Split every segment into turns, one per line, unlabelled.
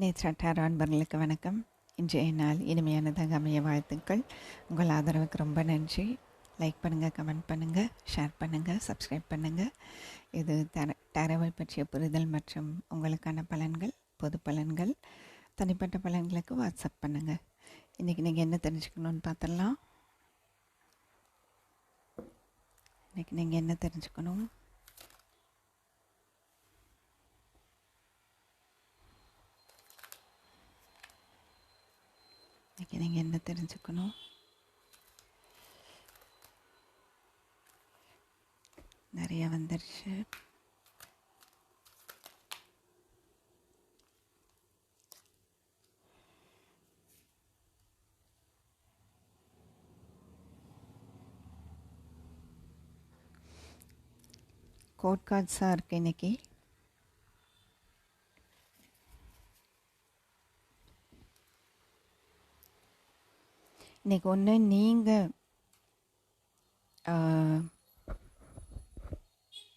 நேற்றாட்டார் அன்பர்களுக்கு வணக்கம். இன்றைய நாள் இனிமையானதாக அமைய வாழ்த்துக்கள். உங்கள் ஆதரவுக்கு ரொம்ப நன்றி. லைக் பண்ணுங்கள் கமெண்ட் பண்ணுங்கள் ஷேர் பண்ணுங்கள் சப்ஸ்கிரைப் பண்ணுங்கள் இது தர தரவை பற்றிய புரிதல் மற்றும் உங்களுக்கான பலன்கள் பொது பலன்கள் தனிப்பட்ட பலன்களுக்கு வாட்ஸ்அப் பண்ணுங்கள் இன்றைக்கி நீங்கள் என்ன தெரிஞ்சுக்கணுன்னு பார்த்துடலாம். இன்றைக்கி நீங்கள் என்ன தெரிஞ்சுக்கணும்? இன்றைக்கி நீங்கள் என்ன தெரிஞ்சுக்கணும் நிறைய வந்துருச்சு கோட் கார்ட்ஸாக இருக்குது இன்றைக்கி இன்றைக்கி ஒன்று நீங்கள்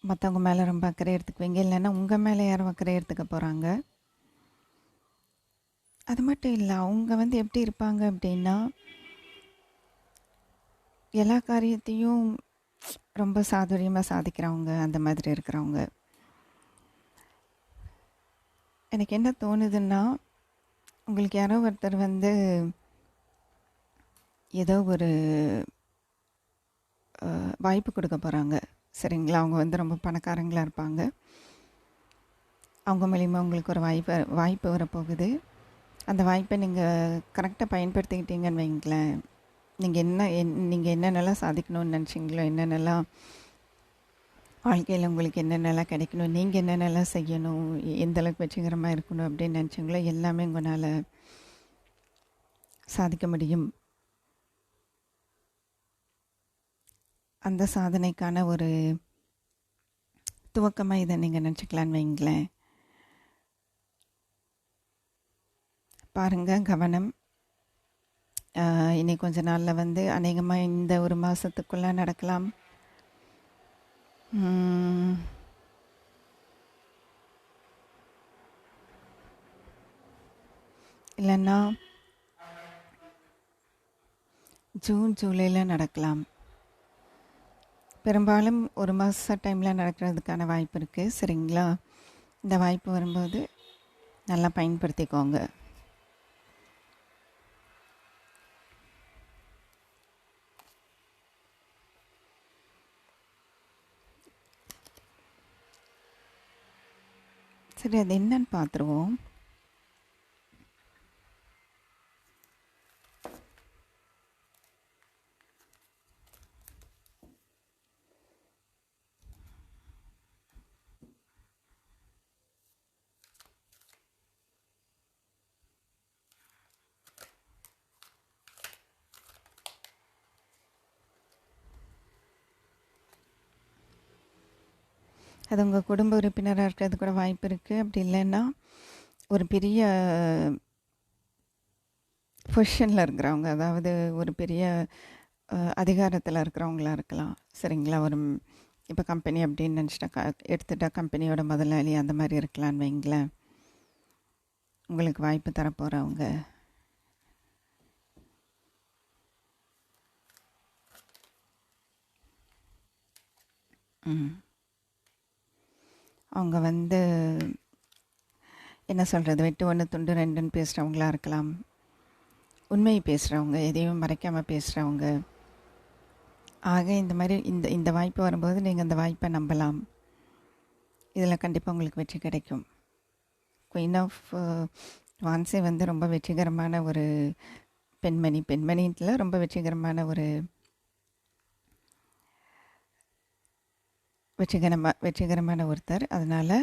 மற்றவங்க மேலே ரொம்ப அக்கறை எடுத்துக்குவீங்க. இல்லைன்னா உங்கள் மேலே யாரும் அக்கறை எடுத்துக்க போகிறாங்க அது மட்டும் இல்லை அவங்க வந்து எப்படி இருப்பாங்க அப்படின்னா எல்லா காரியத்தையும் ரொம்ப சாதுரியமாக சாதிக்கிறவங்க அந்த மாதிரி இருக்கிறவங்க. எனக்கு என்ன தோணுதுன்னா உங்களுக்கு யாரோ ஒருத்தர் வந்து ஏதோ ஒரு வாய்ப்பு கொடுக்க போகிறாங்க சரிங்களா? அவங்க வந்து ரொம்ப பணக்காரங்களாக இருப்பாங்க. அவங்க மூலிமா உங்களுக்கு ஒரு வாய்ப்பு வாய்ப்பு வரப்போகுது. அந்த வாய்ப்பை நீங்கள் கரெக்டாக பயன்படுத்திக்கிட்டீங்கன்னு வைங்களேன். நீங்கள் என்ன என் நீங்கள் என்னென்னலாம் சாதிக்கணும்னு நினச்சிங்களோ என்னென்னலாம் வாழ்க்கையில் உங்களுக்கு என்னென்னலாம் கிடைக்கணும் நீங்கள் என்னென்னலாம் செய்யணும் எந்த அளவுக்கு வெற்றிகரமாக இருக்கணும் அப்படின்னு நினச்சிங்களோ எல்லாமே உங்களால் சாதிக்க முடியும். அந்த சாதனைக்கான ஒரு துவக்கமாக இதை நீங்கள் நினச்சிக்கலான்னு வைங்களேன். பாருங்கள் கவனம். இனி கொஞ்ச நாளில் வந்து அநேகமாக இந்த ஒரு மாதத்துக்குள்ளே நடக்கலாம். இல்லைன்னா ஜூன் ஜூலையில் நடக்கலாம். பெரும்பாலும் ஒரு மாத டைமில் நடக்கிறதுக்கான வாய்ப்பு இருக்குது சரிங்களா? இந்த வாய்ப்பு வரும்போது நல்லா பயன்படுத்திக்கோங்க. சரி அது என்னன்னு பார்த்துருவோம். அது உங்கள் குடும்ப உறுப்பினராக இருக்கிறது கூட வாய்ப்பு இருக்குது அப்படி இல்லைன்னா ஒரு பெரிய பொசிஷனில் இருக்கிறவங்க அதாவது ஒரு பெரிய அதிகாரத்தில் இருக்கிறவங்களா இருக்கலாம். சரிங்களா? ஒரு இப்போ கம்பெனி அப்படின்னு நினச்சிட்டா எடுத்துட்டா கம்பெனியோட முதலாளி அந்த மாதிரி இருக்கலான்னு வைங்களேன். உங்களுக்கு வாய்ப்பு தரப்போகிறவங்க ம். அவங்க வந்து என்ன சொல்கிறது வெட்டு ஒன்று துண்டு ரெண்டுன்னு பேசுகிறவங்களா இருக்கலாம். உண்மையை பேசுகிறவங்க எதையும் மறைக்காமல் பேசுகிறவங்க ஆக இந்த மாதிரி இந்த இந்த வாய்ப்பு வரும்போது நீங்கள் அந்த வாய்ப்பை நம்பலாம். இதில் கண்டிப்பாக உங்களுக்கு வெற்றி கிடைக்கும். குயின் ஆஃப் வான்ஸே வந்து ரொம்ப வெற்றிகரமான ஒரு பெண்மணி. பெண்மணியில் ரொம்ப வெற்றிகரமான ஒரு வெற்றிகரமாக வெற்றிகரமான ஒருத்தர். அதனால்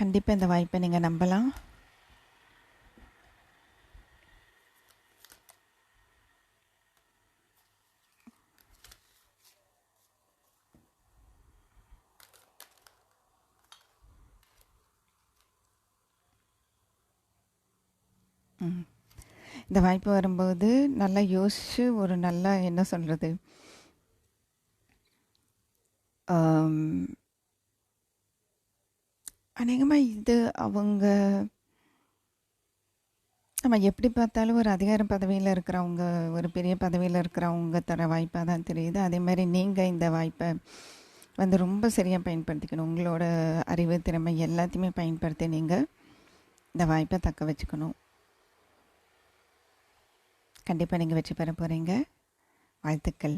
கண்டிப்பாக இந்த வாய்ப்பை நீங்கள் நம்பலாம். இந்த வாய்ப்பு வரும்போது நல்லா யோசித்து ஒரு நல்ல என்ன சொல்கிறது அநேகமாக இது அவங்க நம்ம எப்படி பார்த்தாலும் ஒரு அதிகார பதவியில் இருக்கிறவங்க ஒரு பெரிய பதவியில் இருக்கிறவங்க தர வாய்ப்பாக தான் தெரியுது. அதே மாதிரி நீங்கள் இந்த வாய்ப்பை வந்து ரொம்ப சரியாக பயன்படுத்திக்கணும். உங்களோட அறிவு திறமை எல்லாத்தையுமே பயன்படுத்தி நீங்கள் இந்த வாய்ப்பை தக்க வச்சுக்கணும். கண்டிப்பாக நீங்கள் வெற்றி பெற போகிறீங்க வாழ்த்துக்கள்.